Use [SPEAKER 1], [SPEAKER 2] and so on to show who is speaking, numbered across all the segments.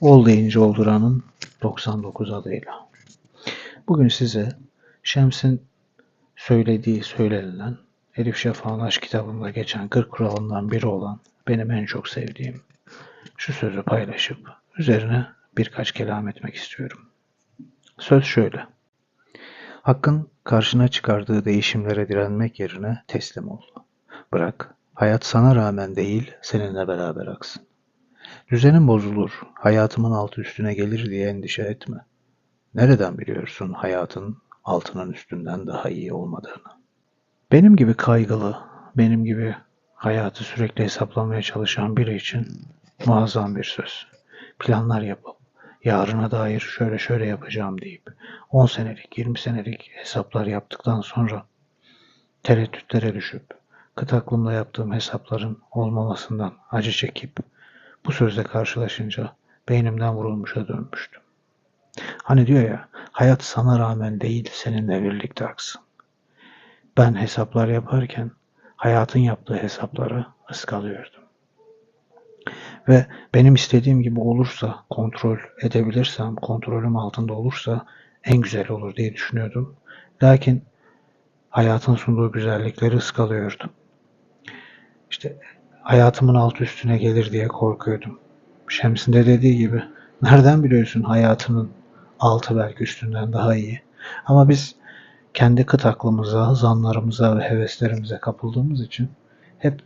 [SPEAKER 1] Ol deyince olduranın 99 adıyla. Bugün size Şems'in söylediği söylenilen Elif Şafak'ın aşk kitabında geçen 40 kuralından biri olan benim en çok sevdiğim şu sözü paylaşıp üzerine birkaç kelam etmek istiyorum. Söz şöyle. Hakkın karşına çıkardığı değişimlere direnmek yerine teslim ol. Bırak, hayat sana rağmen değil, seninle beraber aksın. Düzenin bozulur, hayatımın altı üstüne gelir diye endişe etme. Nereden biliyorsun hayatın altının üstünden daha iyi olmadığını? Benim gibi kaygılı, benim gibi hayatı sürekli hesaplamaya çalışan biri için muazzam bir söz. Planlar yapıp, yarına dair şöyle şöyle yapacağım deyip 10 senelik, 20 senelik hesaplar yaptıktan sonra tereddütlere düşüp kıt aklımla yaptığım hesapların olmamasından acı çekip bu sözle karşılaşınca beynimden vurulmuşa dönmüştüm. Hani diyor ya, hayat sana rağmen değil seninle birlikte aksın. Ben hesaplar yaparken hayatın yaptığı hesapları ıskalıyordum. Ve benim istediğim gibi olursa, kontrol edebilirsem, kontrolüm altında olursa en güzel olur diye düşünüyordum. Lakin hayatın sunduğu güzellikleri ıskalıyordum. İşte hayatımın alt üstüne gelir diye korkuyordum. Şems'in de dediği gibi nereden biliyorsun hayatının altı belki üstünden daha iyi. Ama biz kendi kıt aklımıza, zanlarımıza ve heveslerimize kapıldığımız için hep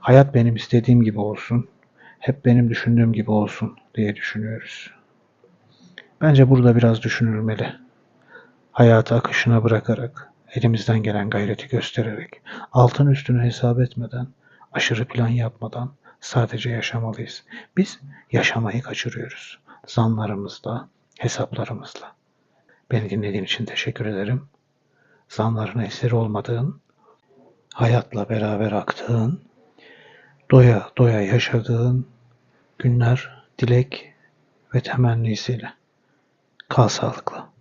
[SPEAKER 1] hayat benim istediğim gibi olsun, hep benim düşündüğüm gibi olsun diye düşünüyoruz. Bence burada biraz düşünülmeli. Hayatı akışına bırakarak, elimizden gelen gayreti göstererek, altın üstünü hesap etmeden, aşırı plan yapmadan sadece yaşamalıyız. Biz yaşamayı kaçırıyoruz. Zanlarımızla, hesaplarımızla. Beni dinlediğin için teşekkür ederim. Zanların eseri olmadığın, hayatla beraber aktığın, doya doya yaşadığın günler dilek ve temennisiyle. Kal sağlıklı.